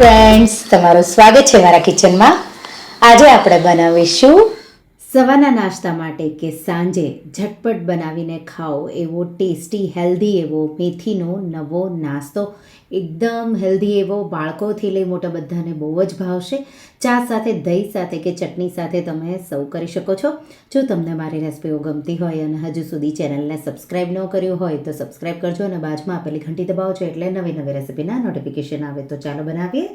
Friends તમારું સ્વાગત છે મારા કિચનમાં. આજે આપણે બનાવીશું સવારના નાસ્તા માટે કે સાંજે ઝટપટ બનાવીને ખાઓ એવો ટેસ્ટી, હેલ્ધી, એવો મેથીનો નવો નાસ્તો. એકદમ હેલ્ધી એવો, બાળકોથી લઈ મોટા બધાને બહુ જ ભાવશે. ચા સાથે, દહીં સાથે કે ચટણી સાથે તમે સર્વ કરી શકો છો. જો તમને મારી રેસિપીઓ ગમતી હોય અને હજુ સુધી ચેનલને સબસ્ક્રાઈબ ન કર્યું હોય તો સબસ્ક્રાઈબ કરજો અને બાજુમાં આપેલી ઘંટી દબાવજો એટલે નવી નવી રેસિપીના નોટિફિકેશન આવે તો ચાલો બનાવીએ.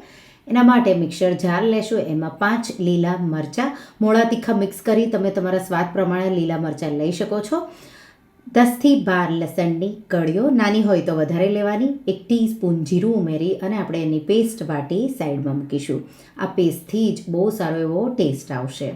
એના માટે મિક્સર જાર લેશો, એમાં પાંચ લીલા મરચાં મોળા તીખા મિક્સ કરી તમે તમારા સ્વાદ પ્રમાણે લીલા મરચાં લઈ શકો છો. દસથી બાર લસણની કળીઓ નાની હોય તો વધારે લેવાની, એક ટીસ્પૂન જીરું ઉમેરી અને આપણે એની પેસ્ટ વાટી સાઈડમાં મૂકીશું. આ પેસ્ટથી જ બહુ સારો એવો ટેસ્ટ આવશે.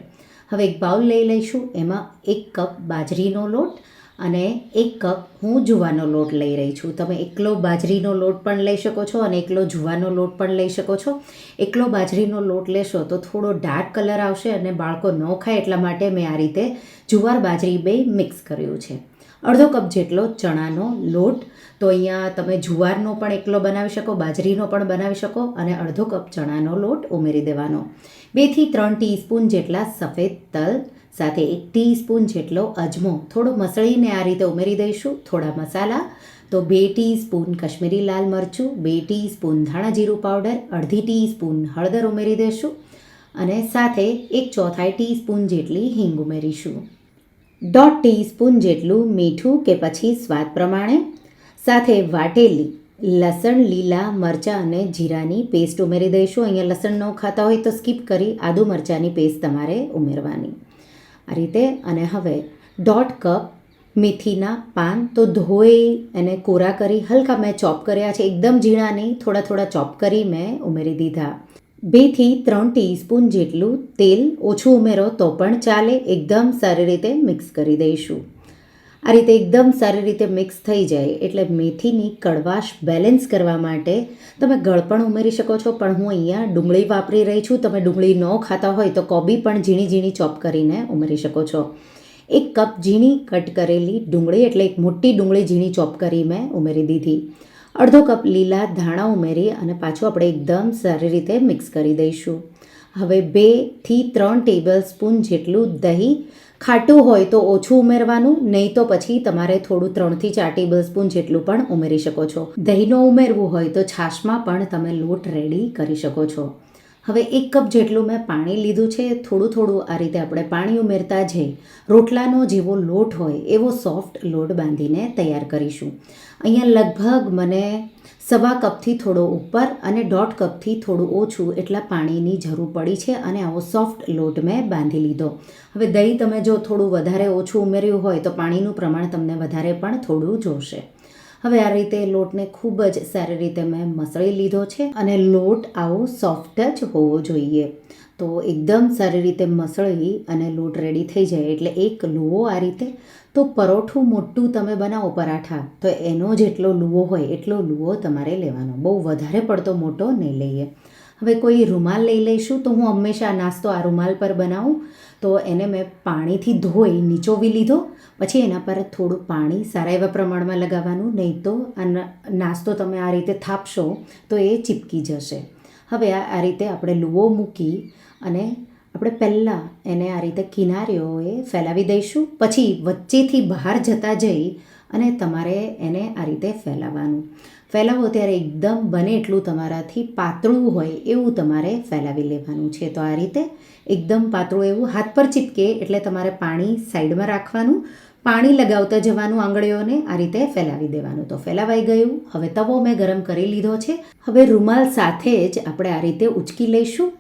હવે એક બાઉલ લઈ લઈશું, એમાં એક કપ બાજરીનો લોટ અને એક કપ હું જુવાનો લોટ લઈ રહી છું. તમે એકલો બાજરીનો લોટ પણ લઈ શકો છો અને એકલો જુવાનો લોટ પણ લઈ શકો છો. એકલો બાજરીનો લોટ લેશો તો થોડો ડાર્ક કલર આવશે અને બાળકો ન ખાય એટલા માટે મેં આ રીતે જુવાર બાજરી બે મિક્સ કર્યું છે. અડધો કપ જેટલો ચણાનો લોટ. તો અહીંયા તમે જુવારનો પણ એકલો બનાવી શકો, બાજરીનો પણ બનાવી શકો અને અડધો કપ ચણાનો લોટ ઉમેરી દેવાનો. બેથી ત્રણ ટીસ્પૂન જેટલા સફેદ તલ, સાથે એક ટીસ્પૂન જેટલો અજમો. થોડો મસળીને આ રીતે ઉમેરી દઈશું, થોડા મસાલા. તો બે ટીસ્પૂન કશ્મીરી લાલ મરચું, બે ટીસ્પૂન ધાણા જીરું પાવડર, અડધી ટીસ્પૂન હળદર ઉમેરી દઈશું અને સાથે એક ચોથાઈ ટીસ્પૂન જેટલી હિંગ ઉમેરીશું. દોઢ ટીસ્પૂન જેટલું મીઠું કે પછી સ્વાદ પ્રમાણે, સાથે વાટેલી, લસણ, લીલા મરચાં અને જીરાની પેસ્ટ ઉમેરી દઈશું. અહીંયા લસણ ન ખાતા હોય તો સ્કીપ કરી આદુ મરચાંની પેસ્ટ તમારે ઉમેરવાની. આ રીતે અને હવે દોઢ કપ મેથીના પાન. તો ધોઈ અને કોરા કરી, હલકા મેં ચોપ કર્યા છે. એકદમ ઝીણા નહીં, થોડા થોડા ચોપ કરી મેં ઉમેરી દીધા. બેથી ત્રણ ટીસ્પૂન જેટલું તેલ ઓછું ઉમેરો તો પણ ચાલે. એકદમ સારી રીતે મિક્સ કરી દઈશું. આ રીતે એકદમ સારી રીતે મિક્સ થઈ જાય એટલે મેથીની કડવાશ બેલેન્સ કરવા માટે તમે ગળ પણ ઉમેરી શકો છો. પણ હું અહીંયા ડુંગળી વાપરી રહી છું. તમે ડુંગળી ન ખાતા હોય તો કોબી પણ ઝીણી ઝીણી ચોપ કરીને ઉમેરી શકો છો. એક કપ ઝીણી કટ કરેલી ડુંગળી એટલે એક મોટી ડુંગળી ઝીણી ચોપ કરી મેં ઉમેરી દીધી. અડધો કપ લીલા ધાણા ઉમેરી અને પાછું આપણે એકદમ સારી રીતે મિક્સ કરી દઈશું. હવે બેથી ત્રણ ટેબલ સ્પૂન જેટલું દહીં ખાટું હોય તો ઓછું ઉમેરવાનું, નહીં તો પછી તમારે થોડું ત્રણથી ચાર ટેબલ સ્પૂન જેટલું પણ ઉમેરી શકો છો. દહીંનો ઉમેરવું હોય તો છાશમાં પણ તમે લોટ રેડી કરી શકો છો. હવે એક કપ જેટલું મેં પાણી લીધું છે, થોડું થોડું આ રીતે આપણે પાણી ઉમેરતા જઈ. રોટલાનો જેવો લોટ હોય, એવો સોફ્ટ લોટ બાંધીને તૈયાર કરીશું. અહીંયા લગભગ મને સવા કપથી થોડો ઉપર અને દોઢ કપથી થોડું ઓછું એટલા પાણીની જરૂર પડી છે અને આવો સોફ્ટ લોટ મેં બાંધી લીધો. હવે દહીં તમે જો થોડું વધારે ઓછું ઉમેર્યું હોય તો પાણીનું પ્રમાણ તમને વધારે પણ થોડું જોશે. હવે આ રીતે લોટને ખૂબ જ સારી રીતે મેં મસળી લીધો છે અને લોટ આવો સોફ્ટ જ હોવો જોઈએ. તો એકદમ સારી રીતે મસળી અને લોટ રેડી થઈ જાય એટલે એક લુવો આ રીતે. તો પરોઠું મોટું તમે બનાવો પરાઠા, તો એનો જેટલો લુવો હોય એટલો લુવો તમારે લેવાનો. બહુ વધારે પડતો મોટો નહીં લઈએ. હવે કોઈ રૂમાલ લઈ લઈશું તો હું હંમેશા નાસ્તો આ રૂમાલ પર બનાવું. તો એને મેં પાણીથી ધોઈ નીચોવી લીધો. પછી એના પર થોડું પાણી સારા એવા પ્રમાણમાં લગાવવાનું. નહીં તો આ નાસ્તો તમે આ રીતે થાપશો તો એ ચીપકી જશે. હવે આ રીતે આપણે લુવો મૂકી અને આપણે પહેલાં એને આ રીતે કિનારીઓએ ફેલાવી દઈશું. પછી વચ્ચેથી બહાર જતા જઈ અને તમારે એને આ રીતે ફેલાવવાનું. ફેલાવો ત્યારે એકદમ બને એટલું તમારાથી પાતળું હોય એવું તમારે ફેલાવી લેવાનું છે. તો આ રીતે એકદમ પાતળું એવું હાથ પર ચીપકે એટલે તમારે પાણી સાઈડમાં રાખવાનું, પાણી લગાવતા જવાનું આંગળીઓને આ રીતે ફેલાવી દેવાનું. તો ફેલાવાઈ ગયું. હવે તવો મેં ગરમ કરી લીધો છે. હવે રૂમાલ સાથે જ આપણે આ રીતે ઉચકી લઈશું.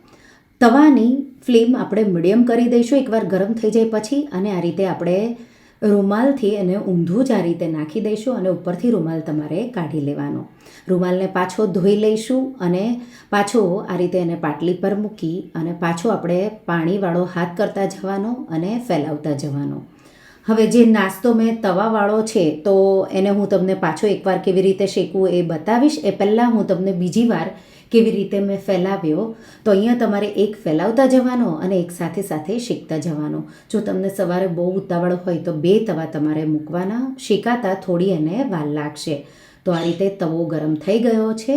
તવાની ફ્લેમ આપણે મીડિયમ કરી દઈશું. એકવાર ગરમ થઈ જાય પછી અને આ રીતે આપણે રૂમાલથી એને ઊંધું જ આ રીતે નાખી દઈશું અને ઉપરથી રૂમાલ તમારે કાઢી લેવાનો. રૂમાલને પાછો ધોઈ લઈશું અને પાછો આ રીતે એને પાટલી પર મૂકી અને પાછો આપણે પાણીવાળો હાથ કરતા જવાનો અને ફેલાવતા જવાનો. હવે જે નાસ્તો મેં તવાવાળો છે, તો એને હું તમને પાછો એકવાર કેવી રીતે શેકવું એ બતાવીશ. એ પહેલાં હું તમને બીજી વાર કેવી રીતે મેં ફેલાવ્યો? તો અહીંયા તમારે એક ફેલાવતા જવાનો અને એક સાથે સાથે શેકતા જવાનો. જો તમને સવારે બહુ ઉતાવળ હોય તો બે તવા તમારે મૂકવાના, શેકાતા થોડી એને વાર લાગશે. તો આ રીતે તવો ગરમ થઈ ગયો છે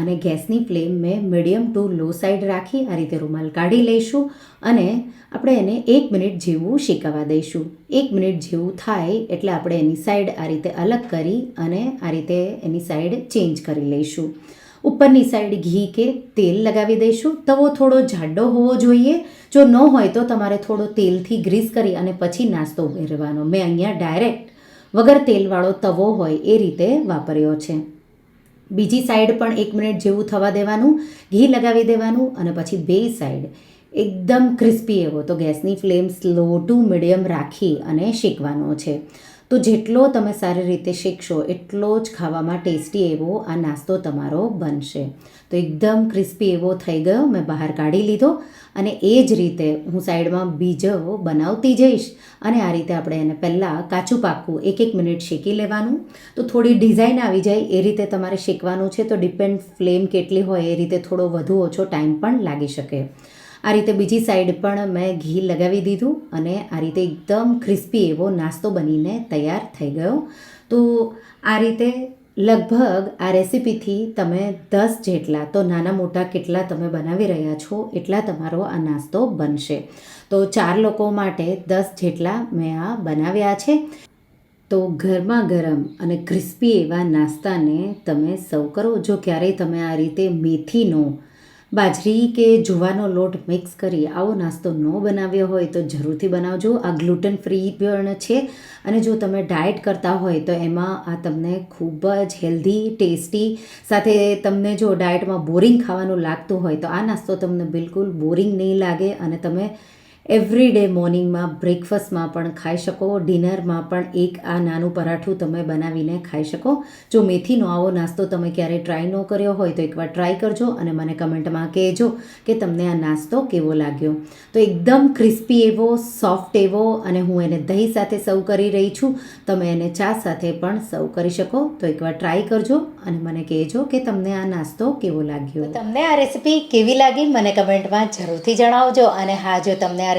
અને ગેસની ફ્લેમ મેં મીડિયમ ટુ લો સાઈડ રાખી આ રીતે રૂમાલ કાઢી લઈશું અને આપણે એને એક મિનિટ જેવું શેકાવા દઈશું. એક મિનિટ જેવું થાય એટલે આપણે એની સાઈડ આ રીતે અલગ કરી અને આ રીતે એની સાઈડ ચેન્જ કરી લઈશું. ઉપરની સાઈડ ઘી કે તેલ લગાવી દઈશું. તવો થોડો જાડો હોવો જોઈએ. જો ન હોય તો તમારે થોડો તેલથી ગ્રીસ કરી અને પછી નાસ્તો ઉમેરવાનો. મેં અહીંયા ડાયરેક્ટ વગર તેલવાળો તવો હોય એ રીતે વાપર્યો છે. બીજી સાઈડ પણ એક મિનિટ જેવું થવા દેવાનું, ઘી લગાવી દેવાનું અને પછી બે સાઈડ એકદમ ક્રિસ્પી એવો. તો ગેસની ફ્લેમ સ્લો ટુ મીડિયમ રાખી અને શેકવાનો છે. તો જેટલો તમે સારી રીતે શીખશો એટલો જ ખાવામાં ટેસ્ટી એવો આ નાસ્તો તમારો બનશે. તો એકદમ ક્રિસ્પી એવો થઈ ગયો, મેં બહાર કાઢી લીધો અને એ જ રીતે હું સાઈડમાં બીજો બનાવતી જઈશ અને આ રીતે આપણે એને પહેલાં કાચું પાકું એક એક મિનિટ શેકી લેવાનું. તો થોડી ડિઝાઇન આવી જાય, એ રીતે તમારે શેકવાનું છે તો ડિપેન્ડ ફ્લેમ કેટલી હોય, એ રીતે થોડો વધુ ઓછો ટાઈમ પણ લાગી શકે. આ રીતે બીજી સાઈડ પણ મેં ઘી લગાવી દીધું અને આ રીતે એકદમ ક્રિસ્પી એવો નાસ્તો બનીને તૈયાર થઈ ગયો. તો આ રીતે લગભગ આ રેસિપીથી તમે દસ જેટલા તો નાના મોટા કેટલા તમે બનાવી રહ્યા છો એટલા તમારો આ નાસ્તો બનશે. તો ચાર લોકો માટે દસ જેટલા મેં આ બનાવ્યા છે. તો ગરમા ગરમ અને ક્રિસ્પી એવા નાસ્તાને તમે સર્વ કરો. જો ક્યારેય તમે આ રીતે મેથીનો બાજરી કે જુવાનો લોટ મિક્સ કરી આવો નાસ્તો ન બનાવ્યો હોય તો જરૂરથી બનાવજો. આ ગ્લુટન ફ્રી પણ છે અને જો તમે ડાયટ કરતા હોય તો એમાં આ તમને ખૂબ જ હેલ્ધી, ટેસ્ટી સાથે તમને જો ડાયટમાં બોરિંગ ખાવાનું લાગતું હોય તો આ નાસ્તો તમને બિલકુલ બોરિંગ નહીં લાગે અને તમે એવરી ડે મોર્નિંગમાં બ્રેકફાસ્ટમાં પણ ખાઈ શકો ડિનરમાં પણ એક આ નાનું પરાઠું તમે બનાવીને ખાઈ શકો. જો મેથીનો આવો નાસ્તો તમે ક્યારેય ટ્રાય ન કર્યો હોય તો એકવાર ટ્રાય કરજો અને મને કમેન્ટમાં કહેજો કે તમને આ નાસ્તો કેવો લાગ્યો. તો એકદમ ક્રિસ્પી એવો સોફ્ટ એવો અને હું એને દહીં સાથે સર્વ કરી રહી છું. તમે એને ચા સાથે પણ સર્વ કરી શકો. તો એકવાર ટ્રાય કરજો અને મને કહેજો કે તમને આ નાસ્તો કેવો લાગ્યો. તમને આ રેસીપી કેવી લાગી? મને કમેન્ટમાં જરૂરથી જણાવજો અને હા, જો તમને આ